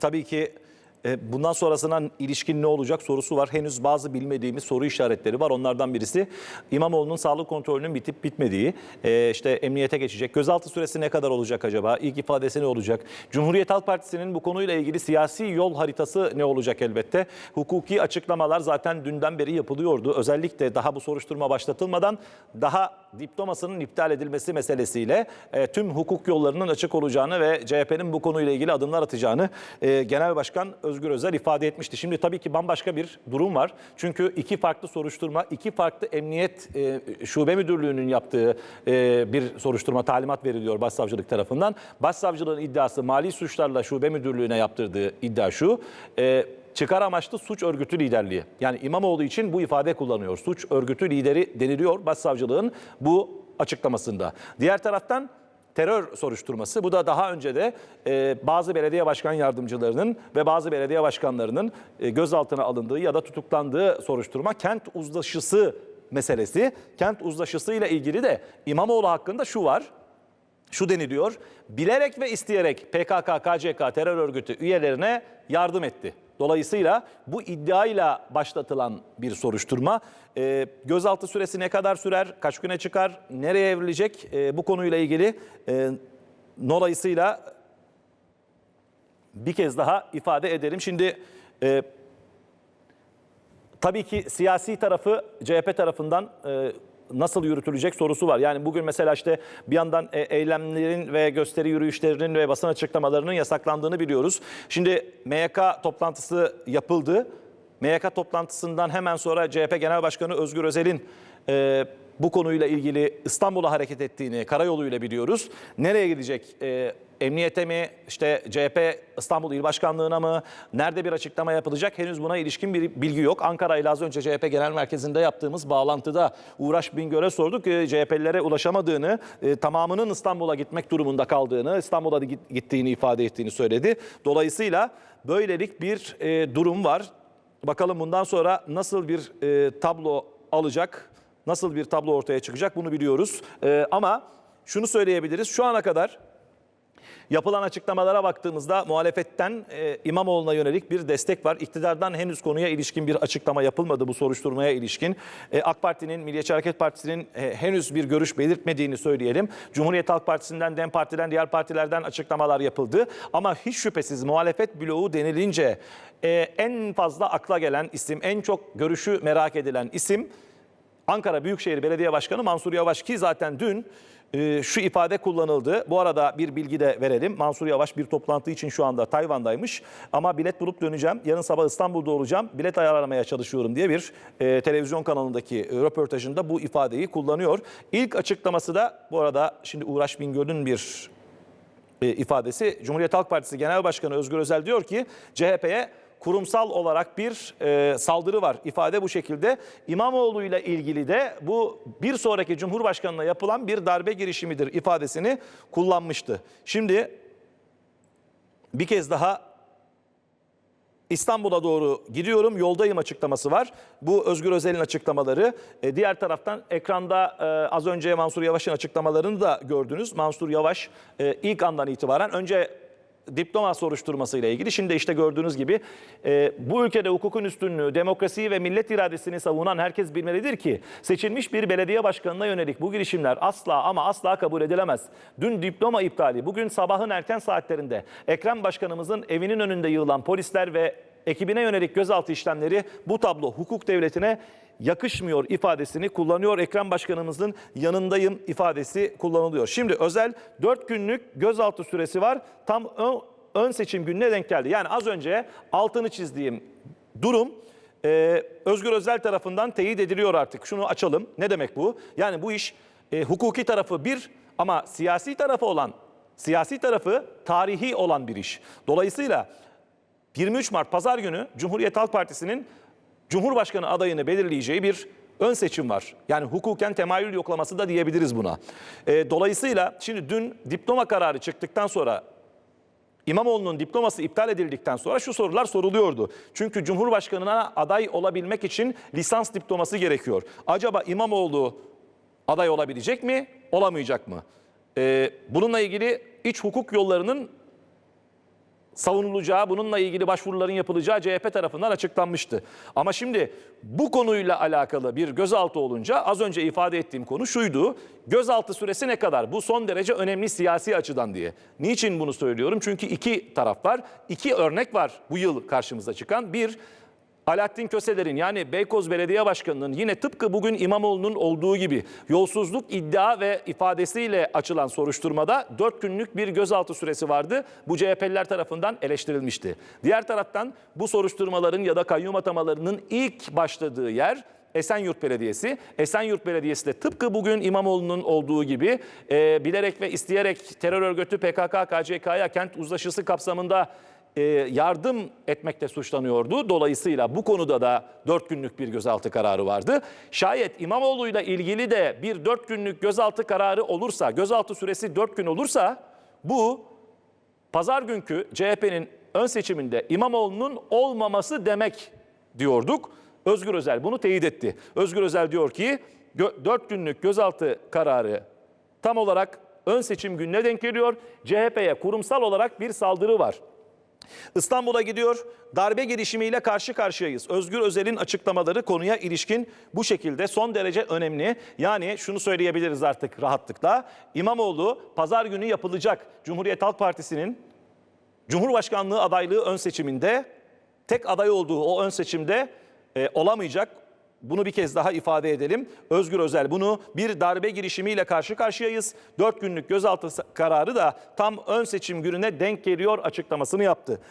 tabii ki e, bundan sonrasına ilişkin ne olacak sorusu var. Henüz bazı bilmediğimiz soru işaretleri var. Onlardan birisi İmamoğlu'nun sağlık kontrolünün bitip bitmediği. E, işte emniyete geçecek. Gözaltı süresi ne kadar olacak acaba? İlk ifadesi ne olacak? Cumhuriyet Halk Partisi'nin bu konuyla ilgili siyasi yol haritası ne olacak elbette? Hukuki açıklamalar zaten dünden beri yapılıyordu. Özellikle daha bu soruşturma başlatılmadan daha diplomasının iptal edilmesi meselesiyle e, tüm hukuk yollarının açık olacağını ve CHP'nin bu konuyla ilgili adımlar atacağını Genel Başkan Özgür Özel ifade etmişti. Şimdi tabii ki bambaşka bir durum var. Çünkü iki farklı soruşturma, iki farklı emniyet e, şube müdürlüğünün yaptığı e, bir soruşturma talimat veriliyor Başsavcılık tarafından. Başsavcılığın iddiası mali suçlarla şube müdürlüğüne yaptırdığı iddia şu. E, çıkar amaçlı suç örgütü liderliği. Yani İmamoğlu için bu ifade kullanıyor. Suç örgütü lideri deniliyor Başsavcılığın bu açıklamasında. Diğer taraftan terör soruşturması. Bu da daha önce de e, bazı belediye başkan yardımcılarının ve bazı belediye başkanlarının e, gözaltına alındığı ya da tutuklandığı soruşturma kent uzlaşısı meselesi. Kent uzlaşısı ile ilgili de İmamoğlu hakkında şu var. Şu deniliyor, bilerek ve isteyerek PKK, KCK terör örgütü üyelerine yardım etti. Dolayısıyla bu iddiayla başlatılan bir soruşturma. Ee, gözaltı süresi ne kadar sürer, kaç güne çıkar, nereye evrilecek Ee, bu konuyla ilgili e, dolayısıyla bir kez daha ifade edelim. Şimdi e, tabii ki siyasi tarafı CHP tarafından e, nasıl yürütülecek sorusu var. Yani bugün mesela işte bir yandan e, eylemlerin ve gösteri yürüyüşlerinin ve basın açıklamalarının yasaklandığını biliyoruz. Şimdi MYK toplantısı yapıldı. MYK toplantısından hemen sonra CHP Genel Başkanı Özgür Özel'in e, bu konuyla ilgili İstanbul'a hareket ettiğini karayoluyla biliyoruz. Nereye gidecek? E, emniyete mi, işte CHP İstanbul İl Başkanlığı'na mı, nerede bir açıklama yapılacak henüz buna ilişkin bir bilgi yok. Ankara ile az önce CHP Genel Merkezi'nde yaptığımız bağlantıda Uğraş Bingöl'e sorduk. E, CHP'lilere ulaşamadığını, tamamının İstanbul'a gitmek durumunda kaldığını, İstanbul'a gittiğini ifade ettiğini söyledi. Dolayısıyla böylelik bir e, durum var. Bakalım bundan sonra nasıl bir e, tablo alacak, nasıl bir tablo ortaya çıkacak bunu biliyoruz. E, ama şunu söyleyebiliriz, şu ana kadar Yapılan açıklamalara baktığımızda muhalefetten e, İmamoğlu'na yönelik bir destek var. İktidardan henüz konuya ilişkin bir açıklama yapılmadı bu soruşturmaya ilişkin. E, AK Parti'nin, Milliyetçi Hareket Partisi'nin e, henüz bir görüş belirtmediğini söyleyelim. Cumhuriyet Halk Partisi'nden, DEM Parti'den, diğer partilerden açıklamalar yapıldı. Ama hiç şüphesiz muhalefet bloğu denilince e, en fazla akla gelen isim, en çok görüşü merak edilen isim Ankara Büyükşehir Belediye Başkanı Mansur Yavaş ki zaten dün e, şu ifade kullanıldı. Bu arada bir bilgi de verelim. Mansur Yavaş bir toplantı için şu anda Tayvan'daymış. Ama bilet bulup döneceğim. Yarın sabah İstanbul'da olacağım. Bilet ayarlamaya çalışıyorum diye bir e, televizyon kanalındaki röportajında bu ifadeyi kullanıyor. İlk açıklaması da bu arada şimdi Uğraş Bingöl'ün bir e, ifadesi. Cumhuriyet Halk Partisi Genel Başkanı Özgür Özel diyor ki CHP'ye kurumsal olarak bir e, saldırı var. İfade bu şekilde. İmamoğlu ile ilgili de bu bir sonraki Cumhurbaşkanı'na yapılan bir darbe girişimidir ifadesini kullanmıştı. Şimdi bir kez daha İstanbul'a doğru gidiyorum, yoldayım açıklaması var. Bu Özgür Özel'in açıklamaları. E, diğer taraftan ekranda e, az önce Mansur Yavaş'ın açıklamalarını da gördünüz. Mansur Yavaş e, ilk andan itibaren önce diploma soruşturması ile ilgili şimdi işte gördüğünüz gibi e, bu ülkede hukukun üstünlüğü, demokrasiyi ve millet iradesini savunan herkes bilmelidir ki seçilmiş bir belediye başkanına yönelik bu girişimler asla ama asla kabul edilemez. Dün diploma iptali, bugün sabahın erken saatlerinde Ekrem Başkanımızın evinin önünde yığılan polisler ve ekibine yönelik gözaltı işlemleri bu tablo hukuk devletine yakışmıyor ifadesini kullanıyor. Ekrem Başkanımızın yanındayım ifadesi kullanılıyor. Şimdi özel 4 günlük gözaltı süresi var. Tam ön, ön seçim gününe denk geldi. Yani az önce altını çizdiğim durum e, Özgür Özel tarafından teyit ediliyor artık. Şunu açalım. Ne demek bu? Yani bu iş e, hukuki tarafı bir ama siyasi tarafı olan, siyasi tarafı tarihi olan bir iş. Dolayısıyla 23 Mart Pazar günü Cumhuriyet Halk Partisi'nin Cumhurbaşkanı adayını belirleyeceği bir ön seçim var. Yani hukuken temayül yoklaması da diyebiliriz buna. E, dolayısıyla şimdi dün diploma kararı çıktıktan sonra İmamoğlu'nun diploması iptal edildikten sonra şu sorular soruluyordu. Çünkü Cumhurbaşkanına aday olabilmek için lisans diploması gerekiyor. Acaba İmamoğlu aday olabilecek mi, olamayacak mı? E, bununla ilgili iç hukuk yollarının savunulacağı, bununla ilgili başvuruların yapılacağı CHP tarafından açıklanmıştı. Ama şimdi bu konuyla alakalı bir gözaltı olunca az önce ifade ettiğim konu şuydu. Gözaltı süresi ne kadar? Bu son derece önemli siyasi açıdan diye. Niçin bunu söylüyorum? Çünkü iki taraf var. İki örnek var bu yıl karşımıza çıkan. Bir, Alaaddin Köseler'in yani Beykoz Belediye Başkanı'nın yine tıpkı bugün İmamoğlu'nun olduğu gibi yolsuzluk iddia ve ifadesiyle açılan soruşturmada 4 günlük bir gözaltı süresi vardı. Bu CHP'liler tarafından eleştirilmişti. Diğer taraftan bu soruşturmaların ya da kayyum atamalarının ilk başladığı yer Esenyurt Belediyesi. Esenyurt Belediyesi de tıpkı bugün İmamoğlu'nun olduğu gibi e, bilerek ve isteyerek terör örgütü PKK, KCK'ya kent uzlaşısı kapsamında e, yardım etmekte suçlanıyordu. Dolayısıyla bu konuda da 4 günlük bir gözaltı kararı vardı. Şayet İmamoğlu'yla ilgili de bir 4 günlük gözaltı kararı olursa, gözaltı süresi 4 gün olursa bu pazar günkü CHP'nin ön seçiminde İmamoğlu'nun olmaması demek diyorduk. Özgür Özel bunu teyit etti. Özgür Özel diyor ki 4 günlük gözaltı kararı tam olarak ön seçim gününe denk geliyor. CHP'ye kurumsal olarak bir saldırı var. İstanbul'a gidiyor. Darbe girişimiyle karşı karşıyayız. Özgür Özel'in açıklamaları konuya ilişkin bu şekilde son derece önemli. Yani şunu söyleyebiliriz artık rahatlıkla. İmamoğlu pazar günü yapılacak Cumhuriyet Halk Partisi'nin Cumhurbaşkanlığı adaylığı ön seçiminde tek aday olduğu o ön seçimde e, olamayacak. Bunu bir kez daha ifade edelim. Özgür Özel bunu bir darbe girişimiyle karşı karşıyayız. 4 günlük gözaltı kararı da tam ön seçim gününe denk geliyor açıklamasını yaptı.